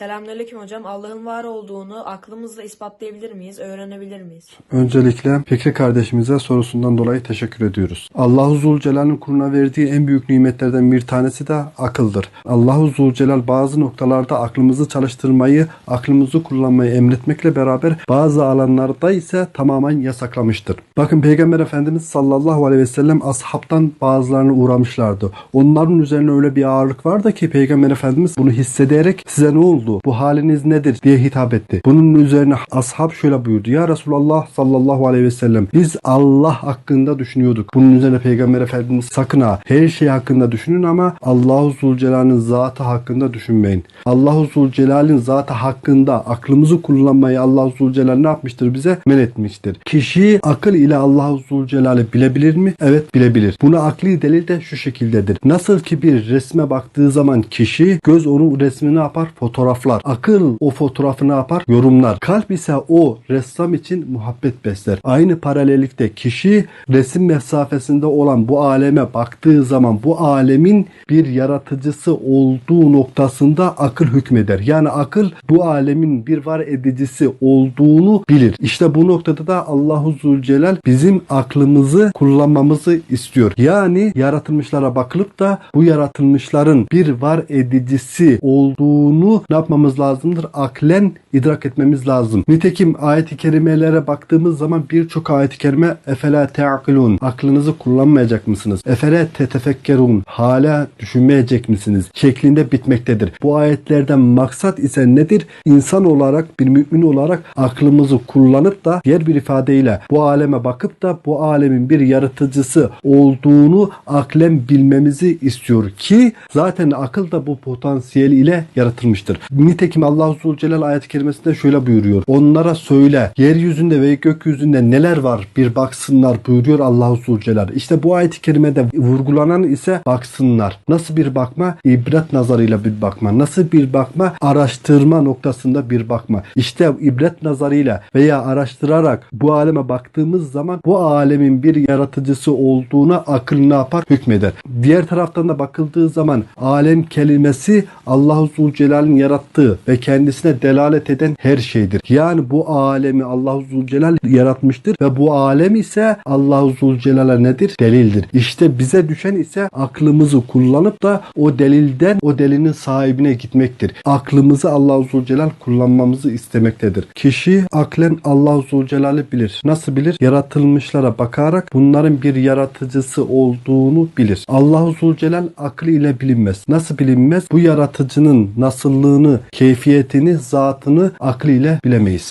Selamünaleyküm hocam. Allah'ın var olduğunu aklımızla ispatlayabilir miyiz? Öğrenebilir miyiz? Öncelikle Fikri kardeşimize sorusundan dolayı teşekkür ediyoruz. Allahu Zülcelal'in kuluna verdiği en büyük nimetlerden bir tanesi de akıldır. Allahu Zülcelal bazı noktalarda aklımızı çalıştırmayı, aklımızı kullanmayı emretmekle beraber bazı alanlarda ise tamamen yasaklamıştır. Bakın Peygamber Efendimiz sallallahu aleyhi ve sellem ashabtan bazılarını uğramışlardı. Onların üzerine öyle bir ağırlık vardı ki Peygamber Efendimiz bunu hissederek size ne oldu? Bu haliniz nedir? diye hitap etti. Bunun üzerine ashab şöyle buyurdu. Ya Resulallah sallallahu aleyhi ve sellem biz Allah hakkında düşünüyorduk. Bunun üzerine Peygamber Efendimiz sakın ha her şey hakkında düşünün ama Allahu Zülcelal'in zatı hakkında düşünmeyin. Allahu Zülcelal'in zatı hakkında aklımızı kullanmayı Allahu Zülcelal ne yapmıştır bize? Men etmiştir. Kişi akıl ile Allahu Zülcelal'i bilebilir mi? Evet bilebilir. Buna akli delil de şu şekildedir. Nasıl ki bir resme baktığı zaman kişi göz onun resmini ne yapar? Fotoğraflar. Akıl o fotoğrafı ne yapar? Yorumlar. Kalp ise o ressam için muhabbet besler. Aynı paralellikte kişi resim mesafesinde olan bu aleme baktığı zaman bu alemin bir yaratıcısı olduğu noktasında akıl hükmeder. Yani akıl bu alemin bir var edicisi olduğunu bilir. İşte bu noktada da Allahu Zülcelal bizim aklımızı kullanmamızı istiyor. Yani yaratılmışlara bakılıp da bu yaratılmışların bir var edicisi olduğunu ne yapmamız lazımdır? Aklen idrak etmemiz lazım. Nitekim ayet-i kerimelere baktığımız zaman birçok ayet-i kerime efela te'akilun aklınızı kullanmayacak mısınız? Efele tetefekkerun hala düşünmeyecek misiniz? şeklinde bitmektedir. Bu ayetlerden maksat ise nedir? İnsan olarak bir mümin olarak aklımızı kullanıp da diğer bir ifadeyle bu aleme bakıp da bu alemin bir yaratıcısı olduğunu aklen bilmemizi istiyor ki zaten akıl da bu potansiyel ile yaratılmıştır. Nitekim Allah Zülcelal ayet-i kerimesinde şöyle buyuruyor. Onlara söyle yeryüzünde ve gökyüzünde neler var bir baksınlar buyuruyor Allah Zülcelal. İşte bu ayet-i kerimede vurgulanan ise baksınlar. Nasıl bir bakma? İbret nazarıyla bir bakma. Nasıl bir bakma? Araştırma noktasında bir bakma. İşte ibret nazarıyla veya araştırarak bu aleme baktığımız zaman bu alemin bir yaratıcısı olduğuna akıl ne yapar? Hükmeder. Diğer taraftan da bakıldığı zaman alem kelimesi Allahu Zülcelal'in yarattığı ve kendisine delalet eden her şeydir. Yani bu alemi Allahu Zülcelal yaratmıştır ve bu alem ise Allahu Zülcelal'e nedir? Delildir. İşte bize düşen ise aklımızı kullanıp da o delilden o delinin sahibine gitmektir. Aklımızı Allahu Zülcelal kullanmamızı istemektedir. Kişi aklen Allahu Zülcelal'i bilir. Nasıl bilir? Yaratılmışlara bakarak bunların bir yaratıcısı olduğunu bilir. Allahu Zülcelal aklı ile bilinmez. Nasıl bilinmez? Bu yaratıcının nasıllığını, keyfiyetini, zatını aklı ile bilemeyiz.